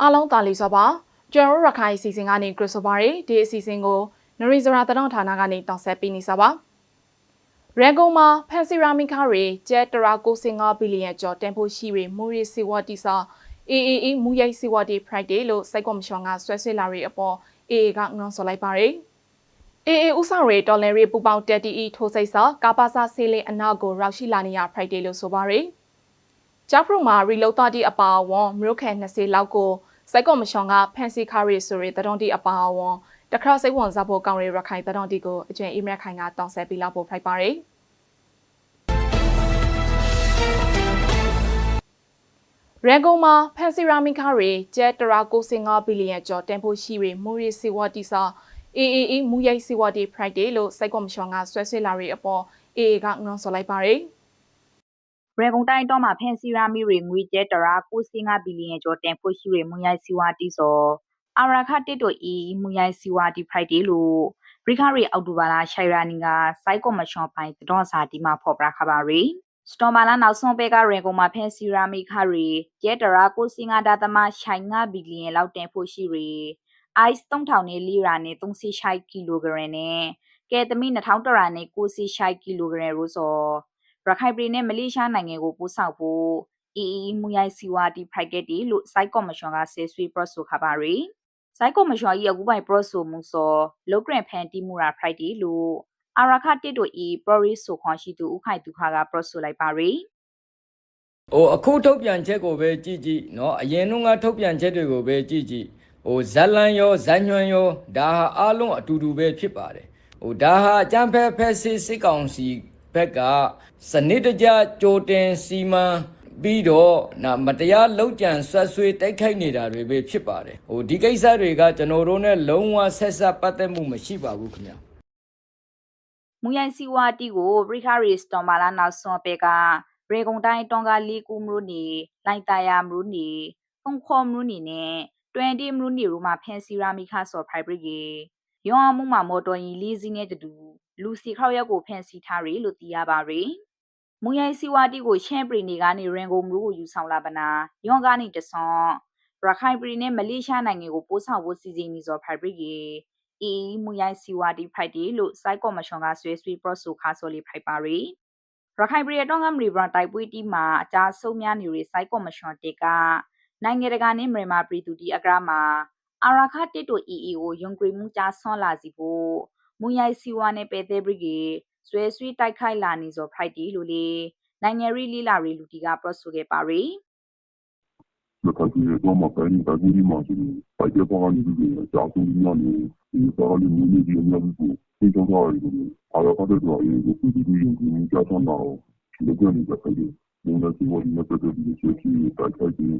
အားလုံးတာလီစောပါကျွန်တော်တို့ရခိုင်အစီအစဉ်ကနေခရစ်စတိုဖာရီဒီအစီအစဉ်ကိုနရီဇရာတနောဌာနကနေတောင်းဆက်ပေးနေစပါရန်ကုန်မှာဖန်စီရာမီကာတွေကျဲတရာ95ဘီလီယံကျော်တင်ဖို့ရှိရမူရီစီဝတီစာ AAE မူရိုက်စီဝတီ Friday လို့စိုက်ကော်မရှင်ကဆွဲဆွဲလာရအပေါ် AA ကငေါဆိုလိုက်ပါတယ်အေအေဥဆောင်ရေတော်လန်ရီပူပေါင်းတက်တီအီထိုးစိတ်စာကာပါစာဆေးလေးအနောက်ကိုရောက်ရှိလာနေရ Friday လို့ဆိုပါရယ်။ ဂျာဖရုမှာရီလောတာတီအပါအဝန်မြို့ခဲ20လောက်ကိုစိုက်ကော်မရှင်ကဖန်စီခါရီဆိုရတတော်တီအပါအဝန်တခါစိတ်ဝင်စားဖို့ကောင်းရရခိုင်တတော်တီကိုအကျဉ်းအိမရခိုင်ကတောင်းဆက်ပြီးလောက်ဖို့ဖိုက်ပါရယ်။ရန်ကုန်မှာဖန်စီရာမီကာရီကျဲတရာ95ဘီလီယံကျော်တင်ဖို့ရှိရမူရီစီဝတီစာ AAE မူရိုက်စီဝတီ Friday လို့စိုက်ကော်မရှင်ကဆွဲဆွဲလာရအပေါ် AA ကငေါဆိုလိုက်ပါတယ်။ ရေကုန်တိုင်းတော့မှာဖန်စီရာမီတွေငွေကျဲတရာ95ဘီလီယံကျော်တင်ဖို့ရှိရမွန်ရိုက်စီဝါတီဆိုအာရခတစ်တို့အီမွန်ရိုက်စီဝါတီ Friday လို့ဘရိခရီအောက်တိုဘာလာရှိုင်ရာနီကစိုက်ကော်မရှင်ပိုင်းတတော်စာဒီမှာဖော်ပြခပါရီစတော်မာလာနောက်ဆုံးပဲကရေကုန်မှာဖန်စီရာမီခရီကျဲတရာ95ဒါသမရှိုင်9ဘီလီယံလောက်တင်ဖို့ရှိရီအိုက်စ်3000နဲ့လီရာနဲ့36ကီလိုဂရမ်နဲ့ကဲသမီ2000ရာနဲ့96ကီလိုဂရမ်ရိုးစော ရခိုင်ပြည်နဲ့မလေးရှားနိုင်ငံကိုပို့ဆောင်ဖို့အီအီမူရိုက်စီဝါတီဖရိုက်ကက်တီလို့စိုက်ကော်မရှင်ကဆဲဆွေပရော့ဆိုခပါရီစိုက်ကော်မရှင်ဤအခုပိုင်ပရော့ဆိုမှုစောလောဂရန်ဖန်တီမူရာဖရိုက်တီလို့အာရခတစ်တို့ဤပရော်ရီဆိုခွန်ရှိသူဥခိုင်သူခါကပရော့ဆိုလိုက်ပါရီဟိုအခုထုတ်ပြန်ချက်ကိုပဲကြည့်ကြည့်เนาะအရင်ကထုတ်ပြန်ချက်တွေကိုပဲကြည့်ကြည့်ဟိုဇလန်ရောဇန်ညွန်ရောဒါဟာအားလုံးအတူတူပဲဖြစ်ပါတယ်ဟိုဒါဟာအကြံဖက်ဖက်စစ်စစ်ကောင်စီ ဘက်ကစနစ်တကျကြိုတင်စီမံပြီးတော့နာမတရားလောက်ကြံဆွတ်ဆွေးတိုက်ခိုက်နေတာတွေပဲဖြစ်ပါတယ်ဟိုဒီကိစ္စတွေကကျွန်တော်တို့ ਨੇ လုံးဝဆက်ဆက်ပတ်သက်မှုမရှိပါဘူးခင်ဗျာမူရိုင်စီဝါတီကိုဘရိခရီစတော်မာလာနောက်ဆွန်ပေကရေကုန်တိုင်းတောင်ကလီကူမလို့နေလိုက်တယာမလို့နေဖုန်ခေါ်မလို့နေနဲ့20မလို့နေရူမှာဖန်စီရာမီခါဆော့ဖိုင်ဘရီကေယောအမှုမှာမော်တော်ကြီးလေးစီးနဲ့တူ လူစီခေါရက်ကိုဖန်စီထားရီလို့သိရပါရီမူရိုင်စီဝါတီကိုရှမ်းပြည်နေကနေရင်ကုန်မျိုးကိုယူဆောင်လာပနာယောကနေတဆွန်ရခိုင်ပြည်နဲ့မလေးရှားနိုင်ငံကိုပို့ဆောင်ဖို့စီစဉ်နေစောဖိုင်ဘရီကေအီမူရိုင်စီဝါတီဖိုက်တီလို့စိုက်ကော်မရှင်ကဆွေးဆွေးပရော့ဆိုခါဆိုလီဖိုက်ပါရီရခိုင်ပြည်တော်ကမရီဘရန်တိုက်ပွဲတီမှာအကြဆုံးများနေရစိုက်ကော်မရှင်တေကနိုင်ငံတကာနဲ့မြန်မာပြည်သူတီအကရမှာအာရခတစ်တို့ EEO ယုံကြည်မှုကြားဆွန်လာစီဖို့ မူရိုက်စီဝါနဲ့ပဲသေးဘရီကေဆွဲဆွေးတိုက်ခိုက်လာနေစော Friday လို့လေနိုင်ငံရီလီလာရီလူတီကပရော့ဆိုခဲ့ပါရီရခိုင်ပြည်နယ်တော့မှတိုင်းတိုင်းပြည်မှာဆိုရင်ပိုက်တဲ့ပေါ်ကနေပြီးအကြောင်းဆုံးညနေဒီတော်လေးမျိုးမျိုးကြီးအများကြီးကိုသိကြတာရီကိုအားရတဲ့တော့ရေကိုပြည်ပြည်ရင်ကိုကြားဆောင်တော့ဒီလိုကနေကြတယ်။ဒီလိုစီဝါဒီနဲ့ပတ်သက်ပြီးဆွေးနွေးတိုက်ခိုက်ပြီး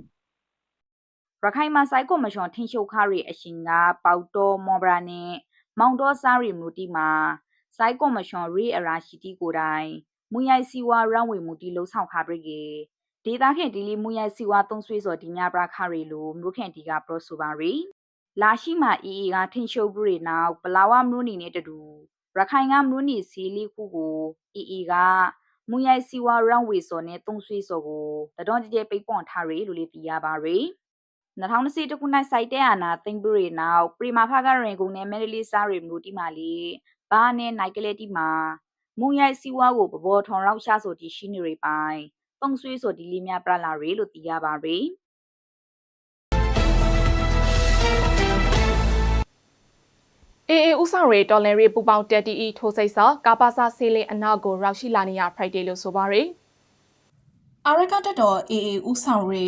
ရခိုင်မှာစိုက်ကော်မရှင်ထင်းရှုပ်ခါရီအရှင်ကပေါတော်မော်ဘရာနဲ့ မောင်တော်စားရီမူတီမှာစိုက်ကော်မရှင်ရီအရာရှိတီကိုတိုင်မူရိုက်စီဝါရန်ဝေမူတီလှုပ်ဆောင်ခါပရိကေဒေတာခင်ဒီလီမူရိုက်စီဝါသုံးဆွေးစော်ဒီညာပရာခါရီလိုမြို့ခင်တီကပရောဆိုပါရီလာရှိမှာအီအီကထင်းရှုပ်ပရိနောက်ပလာဝမနူနီနဲ့တူတူရခိုင်ကမနူနီစီလီခုကိုအီအီကမူရိုက်စီဝါရန်ဝေစော်နဲ့သုံးဆွေးစော်ကိုတတော်ကြဲပိတ်ပွန်ထားရီလိုလေးပြရပါရီ 2020ခုနှစ်စိုက်တဲ့အာနာသိမ့်ပရီနောက်ပရီမာဖာကရင်ကုန်နဲ့မဲလီစာရီမျိုးတီမာလီဘာနဲ့နိုင်ကလေးတီမာမုံရိုက်စီဝါကိုပဘောထောင်ရောက်ရှာဆိုတီရှိနေရိပိုင်ပုံဆွေးဆိုဒီလီမြပရလာရီလို့သိရပါရီအေအေဥဆောင်ရေတော်လန်ရီပူပေါင်းတက်တီအီထိုးစိတ်စာကာပါစာဆေးလေးအနောက်ကိုရောက်ရှိလာနေရ Friday လို့ဆိုပါရယ်အာရကတက်တော်အေအေဥဆောင်ရေ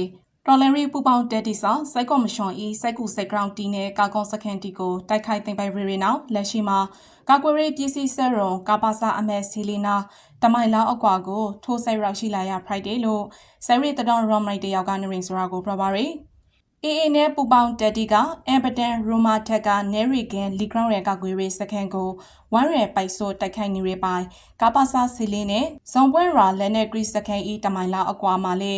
တော်လန်ရီပူပေါင်းတက်တီစာစိုက်ကော်မရှင်ဤစိုက်ကူစိုက်ဂရောင်းတီနဲ့ကာကွန်စကန်တီကိုတိုက်ခိုက်သိမ်းပိုက်ရီရီနောက်လက်ရှိမှာကာကွယ်ရေးပြည်စီစက်ရုံကာပါစာအမဲစီလီနာတမိုင်လောက်အကွာကိုထိုးဆိုင်ရောက်ရှိလာရ Friday လို့ဆယ်ရီတတော်ရော့မိုက်တယောက်ကနေရင်ဆိုတာကိုပြောပါရယ်အေအေနဲ့ပူပေါင်းတက်တီကအမ်ပတန်ရိုမာထက်ကနဲရီဂန်လီဂရောင်းရကကွေရေးစခန်ကိုဝမ်ရပိုက်ဆိုတိုက်ခိုက်နေရပိုင်ကာပါစာစီလီနဲ့ဇွန်ပွဲရာလက်နဲ့ဂရီစခန်ဤတမိုင်လောက်အကွာမှာလေ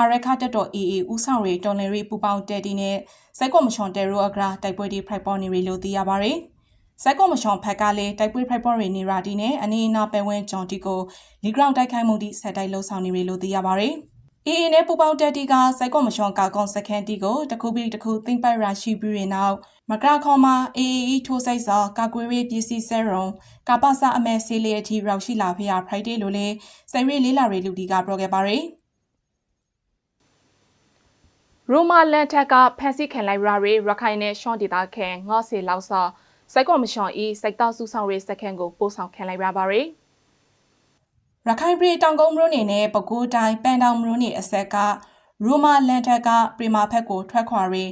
အာရခတက်တော် AA ဦးဆောင်ရေးတော်လန်ရေးပူပေါင်းတက်တီနဲ့စိုက်ကော်မရှင်တဲရိုအဂရာတိုက်ပွဲဒီဖရိုက်ပေါ်နေရလို့သိရပါဗျ။စိုက်ကော်မရှင်ဖက်ကလည်းတိုက်ပွဲဖရိုက်ပေါ်နေရာဒီနဲ့အနေအနာပဲဝင်းဂျွန်တီကိုလီဂရောင်းတိုက်ခိုက်မှုဒီဆက်တိုက်လှုပ်ဆောင်နေရလို့သိရပါဗျ။ AA နဲ့ပူပေါင်းတက်တီကစိုက်ကော်မရှင်ကာကွန်စခန်တီကိုတခုပြီးတခုသိမ့်ပိုက်ရာရှိပြီးရင်နောက်မကရာခေါ်မှာ AAE ထိုးဆိုင်စာကာကွယ်ရေးပစ္စည်းစဲရုံကပ္ပစအမဲဆေးလေးအထိရောက်ရှိလာဖေးရ Friday လို့လေစိုက်ရီလေးလာရီလူတီကပြောခဲ့ပါရယ် ရိုမာလန်ထက်ကဖန်စီခံလိုက်ရာရီရခိုင်နဲ့ရှွန်ဒေတာခဲငေါ့စီလောက်စာစိုက်ကော်မရှင်ဤစိုက်တောက်စုဆောင်ရေးစခန်းကိုပို့ဆောင်ခံလိုက်ရပါရီရခိုင်ပြည်တောင်ကုန်းမြို့နယ်နဲ့ပဲခူးတိုင်းပန်တောင်မြို့နယ်အဆက်ကရိုမာလန်ထက်ကပရီမာဖက်ကိုထွက်ခွာရီ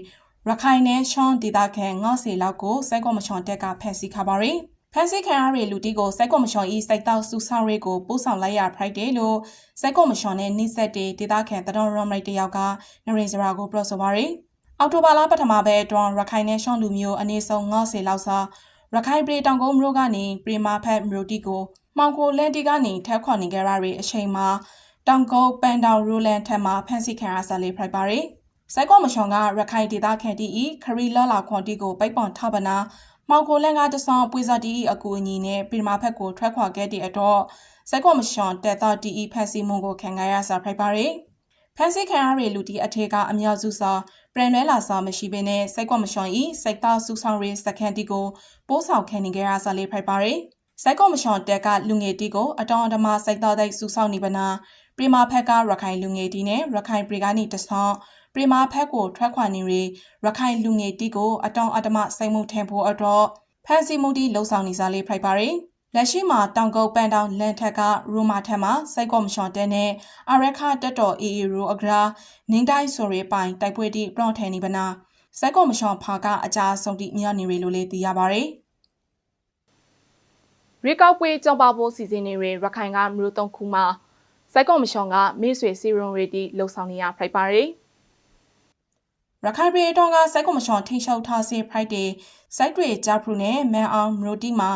ရခိုင်နဲ့ရှွန်ဒေတာခဲငေါ့စီလောက်ကိုစိုက်ကော်မရှင်တက်ကဖန်စီခပါရီ ဖန်စီခံရတဲ့လူတီကိုစိုက်ကော်မရှင်ဤစိုက်တောက်စုဆောင်ရေးကိုပို့ဆောင်လိုက်ရ Friday လို့စိုက်ကော်မရှင်နဲ့နှိစက်တဲ့ဒေတာခဲတတော်ရုံးလိုက်တယောက်ကနရင်စရာကိုပြောဆိုပါရီအော်တိုဘာလပထမဘဲအတွင်းရခိုင်နဲ့ရှွန်လူမျိုးအနေဆုံးငေါ့စီလောက်စာရခိုင်ပြည်တောင်ကုန်းမြို့ကနေပရီမာဖက်မြို့တီကိုမောင်ကိုလန်တီကနေထက်ခွန်နေကြရတဲ့အချိန်မှာတောင်ကုန်းပန်တောင်ရူလန်ထက်မှာဖန်စီခံရဆာလေးဖိုက်ပါရီစိုက်ကောမရှင်ကရခိုင်ဒေသခံတီဤခရီလာလာခွန်တီကိုပိတ်ပွန်ထပနာ မောင်ကိုလန်ကတဆောင်ပွေစာတီဤအကူအညီနဲ့ပြည်မာဖက်ကိုထွက်ခွာခဲ့တဲ့အတော့စိုက်ကောမရှင်တက်တာတီဤဖန်စီမုံကိုခံခဲ့ရဆာဖိုက်ပါရီဖန်စီခံရတဲ့လူတီအထေကအများစုစာပြန်လဲလာစာမရှိဘဲနဲ့စိုက်ကောမရှင်ဤစိုက်သားစုဆောင်ရေးစကန်တီကိုပိုးဆောင်ခံနေကြရဆာလေးဖိုက်ပါရီစိုက်ကော်မရှင်တက်ကလူငယ်တီကိုအတောင်အဓမ္မစိုက်တော်တဲ့စူဆောက်နေပနာပရီမာဖက်ကရခိုင်လူငယ်တီနဲ့ရခိုင်ပရီကနေတဆောင်း ပရီမာဖက်ကိုထွက်ခွာနေရီရခိုင်လူငယ်တီကိုအတောင်အဓမ္မစိုက်မှုထင်ဖို့အတော့ဖန်စီမှုတီလှုံ့ဆော်နေစားလေးဖိုက်ပါရီလက်ရှိမှာတောင်ကုတ်ပန်တောင်လန်ထက်ကရူမာထက်မှာစိုက်ကော်မရှင်တဲနဲ့အရက်ခတက်တော်အေအေရူအဂရာနင်းတိုင်းဆိုရီပိုင်တိုက်ပွဲတီပရော့ထဲနေပနာစိုက်ကော်မရှင်ဖာကအကြဆုံးတီမြောက်နေရီလို့လေးသိရပါရီရီကောက်ပွဲကြောက်ပါဖို့စီစဉ်နေရရခိုင်ကမြို့သုံးခုမှာစိုက်ကော်မရှင်ကမေ့ဆွေစီရုံရီတီလှုံ့ဆော်နေရဖိုက်ပါရီ ရခိုင်ပြည်တော်ကစိုက်ကွန်မရှင်ထိရှောက်ထားစေ Friday စိုက်တွေဂျာဖရူနဲ့မန်အောင်ရိုတီမှာ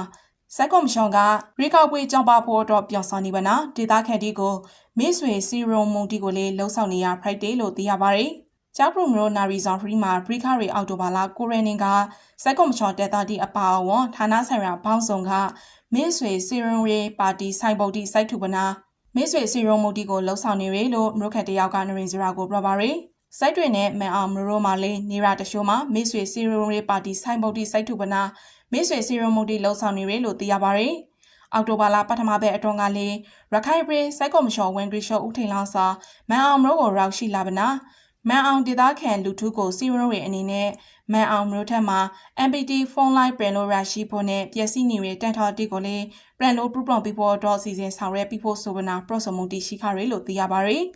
စိုက်ကွန်မရှင်ကရီကောက်ပွဲကြောင်းပါဖို့တော့ပြောင်းဆောင်နေပါနာဒေတာခက်တီကိုမိဆွေစီရုံမုန်တီကိုလေးလှုံ့ဆော်နေရ Friday လို့သိရပါတယ်ဂျာဖရူမျိုးနာရီဇွန်ဖရီမှာဘရိခရီအောက်တိုဘာလကိုရနင်ကစိုက်ကွန်မရှင်တက်တာတီအပါအဝန်ဌာနဆိုင်ရာဘောင်းဆောင်ကမိဆွေစီရုံရေးပါတီဆိုင်ပုတ်တီစိုက်ထုပနာမိဆွေစီရုံမုန်တီကိုလှုံ့ဆော်နေရလို့မြို့ခက်တယောက်ကနရင်စရာကိုပြောပါရယ် စိုက်တွေနဲ့မန်အောင်မရိုမာလေးနေရာတရှိုးမှာမိတ်ဆွေစီရုံရေးပါတီဆိုင်ဗုဒ္ဓစိုက်ထုပနာမိတ်ဆွေစီရုံမုတ်တီလှုံ့ဆော်နေရလို့သိရပါဗျ။အောက်တိုဘာလပထမဘက်အတွန်းကလေးရခိုင်ပြည်စိုက်ကော်မရှင်ဝင်ဂရီရှောဦးထိန်လောင်းစာမန်အောင်မရိုကိုရောက်ရှိလာပနာမန်အောင်ဒေသခံလူထုကိုစီရုံရဲ့အနေနဲ့မန်အောင်မျိုးထက်မှာ MPT ဖုန်းလိုင်းပြန်လို့ရရှိဖို့နဲ့ပျက်စီးနေတဲ့တန်ထော်တီကိုလည်းပြန်လို့ပူပလွန်ပြီးပေါ်တော့စီစဉ်ဆောင်ရွက်ပြီးဖို့ဆိုပနာပရော့စမုန်တီရှိခရဲလို့သိရပါဗျ။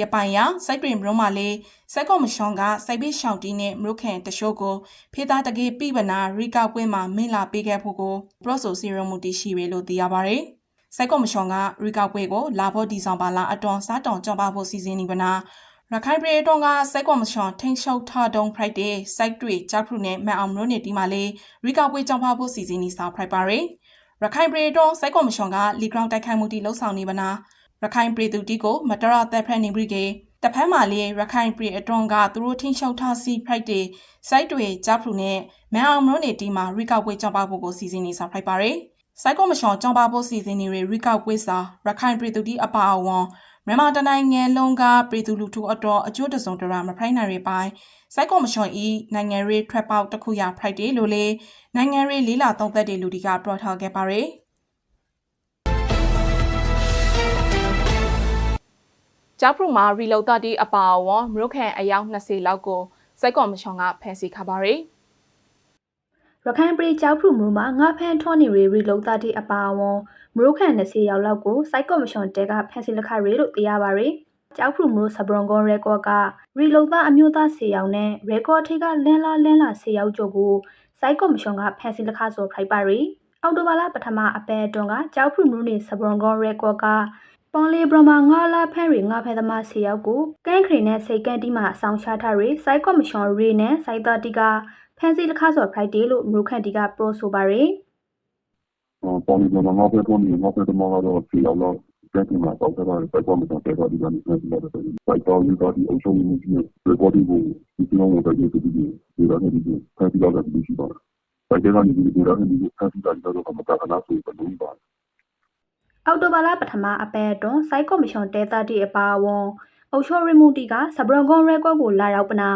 ရပိုင်ရစိုက်တွင်မရုံးမှာလေစိုက်ကော်မရှင်ကစိုက်ပိရှောင်းတီနဲ့မရုခန်တရှိုးကိုဖေးသားတကေပြပနာရီကောက်ပွဲမှာမင်းလာပေးခဲ့ဖို့ကိုပရော့ဆိုစီရမူတီရှိရလို့သိရပါဗျ။စိုက်ကော်မရှင်ကရီကောက်ပွဲကိုလာဖို့ဒီဆောင်ပါလာအတွန်စားတောင်ကြောက်ပါဖို့စီစဉ်နေပနာရခိုင်ပြည်တော်ကစိုက်ကော်မရှင်ထိန်ရှုပ်ထတုံ Friday စိုက်တွေဂျာဖရုနဲ့မန်အောင်မရုံးနေဒီမှာလေရီကောက်ပွဲကြောက်ပါဖို့စီစဉ်နေစာ Friday ရခိုင်ပြည်တော်စိုက်ကော်မရှင်ကလီဂရောင်းတိုက်ခိုက်မှုတီလှုပ်ဆောင်နေပနာ ရခိုင်ပြည်သူတီကိုမတရသက်ဖက်နေပြီကေတဖက်မှာလေးရခိုင်ပြည်အတွန်းကသူတို့ထင်းရှုပ်ထားစီဖိုက်တွေစိုက်တွေဂျာဖရူနဲ့မန်အောင်မလို့နေတီမှာရီကောက်ပွဲကြောင်းပါဖို့ကိုစီစဉ်နေစာဖိုက်ပါရယ်စိုက်ကောမရှင်ကြောင်းပါဖို့စီစဉ်နေရရီကောက်ပွဲစာရခိုင်ပြည်သူတီအပါအဝန်မြန်မာတနိုင်ငံလုံးကပြည်သူလူထုအတော်အကျိုးတစုံတရာမဖိုင်နိုင်ရပိုင်းစိုက်ကောမရှင်ဤနိုင်ငံရေးထွက်ပေါက်တစ်ခုရ Friday လို့လေနိုင်ငံရေးလေးလာသုံးသက်တဲ့လူတီကပြောထားခဲ့ပါရယ် ဂျာဖရူမှာရီလော်တာတီအပါအဝန်မြို့ခံအယောက်20လောက်ကိုစိုက်ကော်မရှင်ကဖမ်းဆီးခပါရီရခိုင်ပြည်ကျောက်ဖူမူမှာငါဖန်ထောနေရီရီလုံသားတီအပါအဝန်မရုခန်20ရောက်လောက်ကိုစိုက်ကော်မရှင်တဲကဖန်စီလက်ခရီလို့သိရပါရယ်ကျောက်ဖူမူစဘရွန်ကွန်ရဲကော့ကရီလုံသားအမျိုးသား10ယောက်နဲ့ရဲကော့ထိကလန်းလာလန်းလာ10ယောက်ကျော်ကိုစိုက်ကော်မရှင်ကဖန်စီလက်ခဆိုဖိုက်ပါရယ်အော်တိုဘာလပထမအပဲအတွန်းကကျောက်ဖူမူနေစဘရွန်ကွန်ရဲကော့က ပွန်လီဘရမငါလာဖန်ရီငါဖဲသမား10ယောက်ကိုကန့်ခရီနဲ့စိတ်ကန်တီမှာအဆောင်ရှာထားရီစိုက်ကော်မရှင်ရီနဲ့စိုက်သားတီကဖန်စီလက်ခဆို Friday လို့မရုခန်တီကပရိုဆိုပါရယ်ပေါ်နေတော့ငါပဲတော့နေငါပဲတော့မကတော့ဖြေအောင်တော့ကျန်နေတာတော့တော့စိုက်ကော်မရှင်တက်တာဒီကနေပြန်လာတယ်စိုက်တော်ကြီးကဒီအုပ်ချုပ်မှုကြီးရေကော်ဒီကိုဒီကောင်ကိုတက်ကြည့်ပြီးဒီတော့ဒီကိုဖန်တီတော့ဒီရှိပါတယ်စိုက်တဲ့ကနေဒီကိုတော့ဒီကိုဖန်တီတာတော့ကမတာခနာဆိုပြီးတော့ပါ အောက်တိုဘာလပထမအပဲအတွန်းစိုက်ကော်မရှင်တဲတာတီအပါအဝန်အုတ်ချောရမှုတီကစဘရန်ကွန်ရဲကော့ကိုလာရောက်ပနာ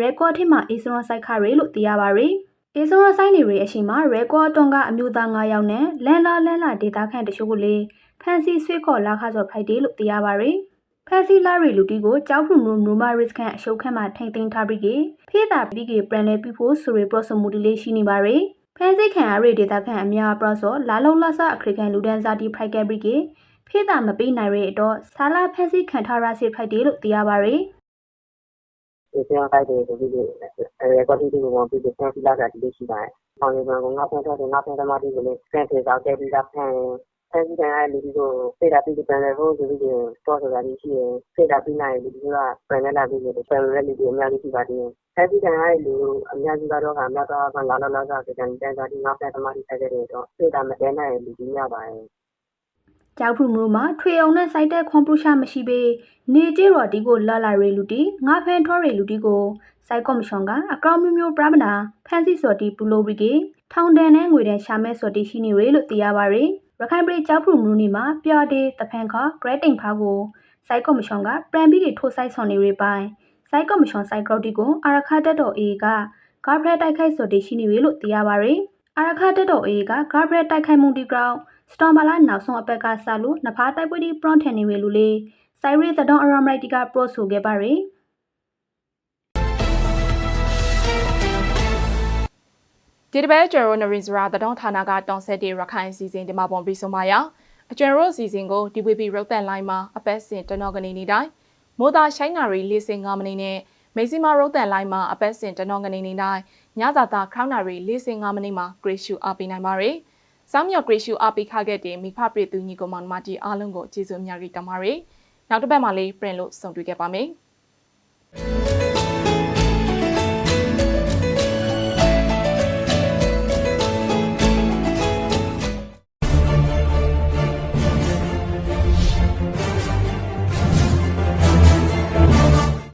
ရဲကော့ထစ်မှာအေစရွန်ဆိုင်ခရဲလို့သိရပါရီအေစရွန်ဆိုင်နေရီအရှိမရဲကော့အတွန်ကအမျိုးသား9ယောက်နဲ့လန်လာလန်လာဒေတာခန့်တချို့ကိုလေဖန်စီဆွေးခေါ်လာခါစော်ဖိုက်ဒေးလို့သိရပါရီဖန်စီလာရီလူတီကိုကြောက်ဖူမလို့မူမာရစ်ခန့်အရှုပ်ခန့်မှာထိမ့်သိမ်းထားပြီးကေဖေးတာပြီးကေပရန်လေပြဖို့ဆိုရီပရော့စမူတီလေးရှိနေပါရီ ဖန်စီခန့်အရီဒေတာခန့်အများပရော့စောလာလုံးလာဆအခရိကန်လူဒန်စာတီဖရိုက်ကဲပြီးကေဖေးတာမပေးနိုင်ရဲ့တော့ဆာလာဖန်စီခန့်ထားရစီဖိုက်ဒေးလို့သိရပါရီဒီစံဖိုက်တယ်ဆိုပြီးအဲကွာတီတီကိုပြီးတော့ဆန်ဖီလာတာဒီရှိပါတယ်။အောင်ရကငါဖန်တော့ငါဖန်သမားတီကိုလည်းဆန်ဖေတော့ကဲပြီးသားဖန် ဆန်စီတိုင်းလူဒီကိုစေတာပြီးပြန်လဲဖို့ဆိုပြီးတော့ဆိုတာဒီရှိရင်စေတာပြီးနိုင်လူဒီကပြန်လဲလာပြီးတော့ပြန်လဲလူဒီအများကြီးရှိပါတယ်။ဆန်စီတိုင်းအဲ့လူ အများကြီးကတော့ကအများတော့ကလာလာလာကတန်တန်တာဒီငါဖန်သမားတီဆက်ကြတဲ့တော့စေတာမတဲနိုင်လူဒီများပါတယ်။ကြောက်ဖူမျိုးမှာ ထွေအောင်နဲ့ စိုက်တဲ့ ခွန်ပူရှာမရှိပေနေကြရော်ဒီကို လာလာရေလူတီငါဖန်ထောရေလူတီကို စိုက်ကော်မရှင်က အကောင့်မျိုးမျိုးပြမနာဖန်စီစော်တီပူလိုဘီကေထောင်တန်နဲ့ ငွေတန်ရှာမဲစော်တီရှိနေရေလို့ သိရပါရယ် ရခိုင်ပြည်ကြောက်ဖူမျိုးနီမှာပျော်တေးတဖန်ခဂရက်တိန်ဖာကိုစိုက်ကော်မရှင်ကပရန်ဘီကေထိုးဆိုင်ဆောင်နေရေပိုင်းစိုက်ကော်မရှင်စိုက်ဂရော့တီကိုအာရခတက်တော်အေကဂါဖရက်တိုက်ခိုက်စော်တီရှိနေရေလို့သိရပါရယ်အာရခတက်တော်အေကဂါဖရက်တိုက်ခိုက်မှုတီဂရောင်းစတော်မာလာနောက်ဆုံးအပက်ကဆာလို့နဖားတိုက်ပွဲဒီပရွန်ထန်နေဝေလူလေးဆိုင်ရီသဒွန်အရမရိုက်တီကပရိုဆိုခဲ့ပါရယ် ဒီတစ်ပတ်ကျွန်တော်တို့နရင်စရာတတော်ဌာနကတောင်ဆက်တီရခိုင်စီစဉ်ဒီမှာပုံပြီးဆုံးပါရအကျွန်တော်တို့စီစဉ်ကို DVB ရုပ်သံလိုင်းမှာအပတ်စဉ်တနော်ကနေနေတိုင်းမိုးသားရှိုင်းနာရီ၄၅မိနစ်နဲ့မေစီမာရုပ်သံလိုင်းမှာအပတ်စဉ်တနော်ကနေနေတိုင်းညသာသာခေါင်းနာရီ၄၅မိနစ်မှာဂရေရှူအားပေးနိုင်ပါရယ်စောင်းမြော်ဂရေရှူအားပေးခခဲ့တဲ့မိဖပြည်သူညီကောင်မတီအားလုံးကိုကျေးဇူးအများကြီးတင်ပါတယ်နောက်တစ်ပတ်မှာလေးပြင်လို့ဆုံတွေ့ခဲ့ပါမယ်